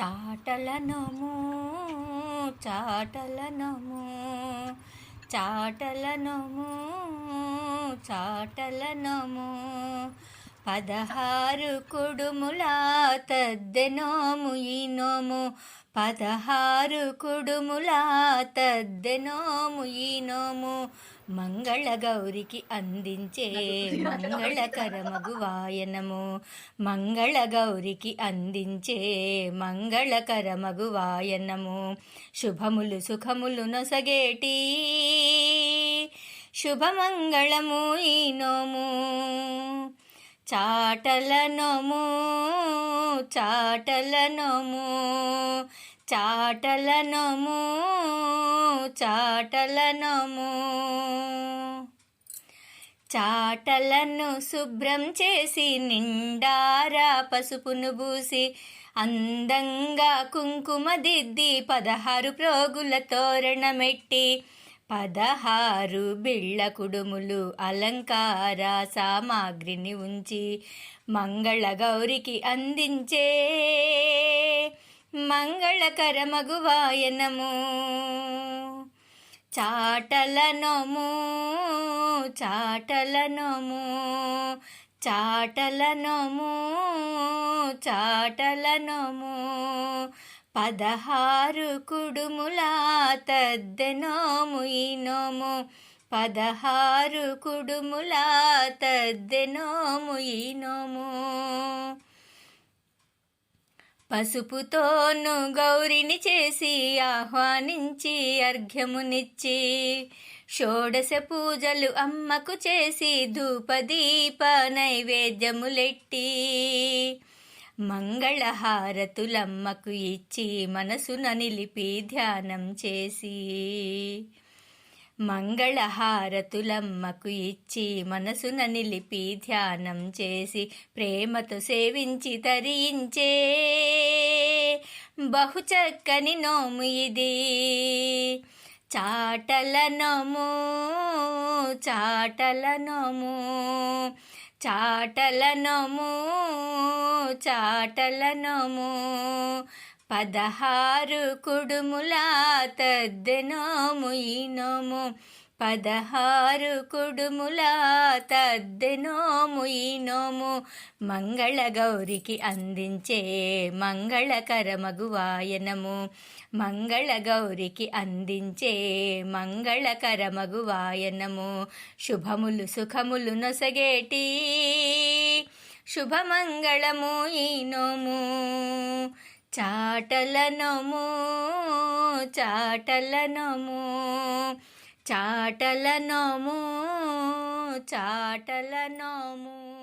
చాటలనము చాటలనము చాటలనము చాటలనము. పదహారు కుడుముల తద్దెనోము ఈ నోము పదహారు కుడుముల తద్దెనోము ఈ నోము మంగళ గౌరికి అందించే మంగళకరమగు వాయనము. మంగళ గౌరికి అందించే మంగళకరమగు వాయనము. శుభములు సుఖములు నొసగేటి. శుభమంగళము ఈ నోము చాటల చాటలనము చాటల చాటలనము. చాటల చాటల చాటలను శుభ్రం చేసి నిండారా పసుపును పూసి అందంగా కుంకుమ దిద్ది పదహారు ప్రోగుల తోరణమెట్టి పదహారు బిళ్ళ కుడుములు అలంకార సామాగ్రిని ఉంచి మంగళ గౌరికి అందించే మంగళకరమగు వాయనము చాటలనము చాటలనము చాటలనము చాటలనము పదహారు కుడుముల తద్దెనోము ఈ నోము పదహారు కుడుముల తద్దెనోము ఈ నోము పసుపుతోను గౌరిని చేసి ఆహ్వానించి అర్ఘ్యమునిచ్చి షోడశ పూజలు అమ్మకు చేసి ధూపదీప నైవేద్యములెట్టి మంగళహారతులమ్మకు ఇచ్చి మనసున నిలిపి ధ్యానం చేసి. మంగళహారతులమ్మకు ఇచ్చి మనసున నిలిపి ధ్యానం చేసి ప్రేమతో సేవించి తరించే. బహుచక్కని నోము ఇది. చాటలనము చాటలనము చాటలనము చాటలనము. పదహారు కుడుముల తద్దెనోము ఈ నోము పదహారు కుడుముల తద్దెనోము ఈ నోము మంగళ గౌరికి అందించే మంగళకర మగువాయనము మంగళ గౌరికి అందించే మంగళకర మగువాయనము శుభములు సుఖములు నొసగేటి శుభమంగళము ఈ నోము చాటల నోము చాటల నోము.